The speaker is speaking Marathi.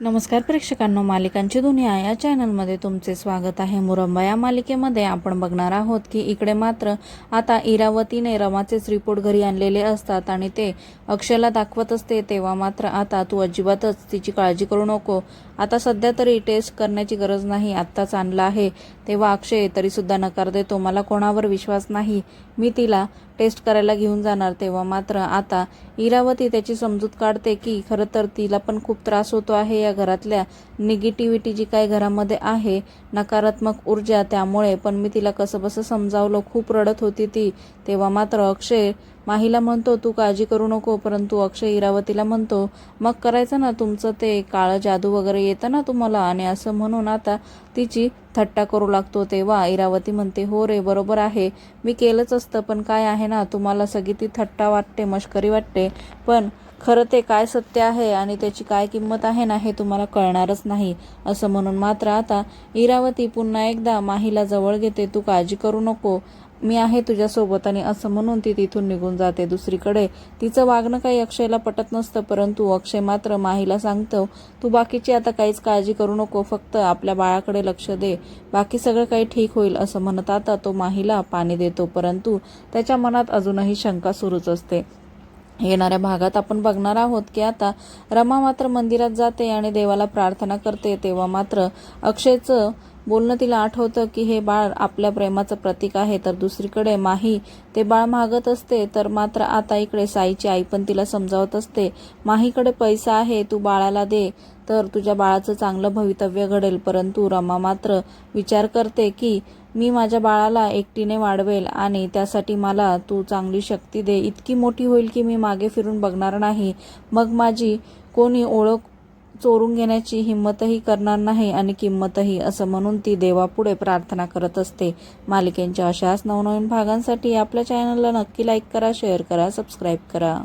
नमस्कार प्रेक्षकांनो मालिकांची दुनिया या चॅनलमध्ये तुमचे स्वागत आहे. मुरंबा या मालिकेमध्ये आपण बघणार आहोत की इकडे मात्र आता इरावतीने रमाचेच रिपोर्ट घरी आणलेले असतात आणि ते अक्षयला दाखवत असते तेव्हा मात्र आता तू अजिबातच तिची काळजी करू नको. आता सध्या तरी टेस्ट करण्याची गरज नाही आत्ताच आणला आहे. तेव्हा अक्षय तरीसुद्धा नकार देतो मला कोणावर विश्वास नाही. मी तिला टेस्ट करायला घेऊन जाणार तेव्हा मात्र आता इरावती त्याची समजूत काढते की खरं तर तिला पण खूप त्रास होतो आहे या घरातल्या निगेटिव्हिटी जी काय घरामध्ये आहे नकारात्मक ऊर्जा त्यामुळे पण मी तिला कसं बसं समजावलं खूप रडत होती ती तेव्हा मात्र अक्षय माहीला म्हणतो तू काळजी करू नको परंतु अक्षय इरावतीला म्हणतो मग करायचं ना तुमचं ते काळं जादू वगैरे येतं ना तुम्हाला? आणि असं म्हणून आता तिची थट्टा करू लागतो तेव्हा इरावती म्हणते हो रे बरोबर आहे. मी केलंच असतं पण काय आहे ना तुम्हाला सगळी ती थट्टा वाटते मश्करी वाटते. पण खरं ते काय सत्य आहे आणि त्याची काय किंमत आहे ना हे तुम्हाला कळणारच नाही. असं म्हणून मात्र आता इरावती पुन्हा एकदा माहीला जवळ घेते तू काळजी करू नको. मी आहे तुझ्यासोबत आणि असं म्हणून ती तिथून निघून जाते. दुसरीकडे तिचं वागणं काही अक्षयला पटत नसतं परंतु अक्षय मात्र माहीला सांगतो तू बाकीची आता काहीच काळजी करू नको फक्त आपल्या बाळाकडे लक्ष दे. बाकी सगळं काही ठीक होईल असं म्हणत आता तो माहीला पाणी देतो परंतु त्याच्या मनात अजूनही शंका सुरूच असते. येणाऱ्या भागात आपण बघणार आहोत की आता रमा मात्र मंदिरात जाते आणि देवाला प्रार्थना करते तेव्हा मात्र अक्षयचं बोलणं तिला आठवतं की हे बाळ आपल्या प्रेमाचं प्रतीक आहे तर दुसरीकडे माही ते बाळ मागत असते तर मात्र आता इकडे साईची आई पण तिला समजावत असते माहीकडे पैसा आहे तू बाळाला दे तर तुझ्या बाळाचं चांगलं भवितव्य घडेल परंतु रमा मात्र विचार करते की मी माझ्या बाळाला एकटीने वाढवेल आणि त्यासाठी मला तू चांगली शक्ती दे इतकी मोठी होईल की मी मागे फिरून बघणार नाही. मग माझी कोणी ओळख चोरून घेण्याची हिंमतही करणार नाही आणि किंमतही असं म्हणून ती देवापुढे प्रार्थना करत असते. मालिकेंच्या अशाच नवनवीन भागांसाठी आपल्या चॅनलला नक्की लाईक करा शेअर करा सबस्क्राईब करा.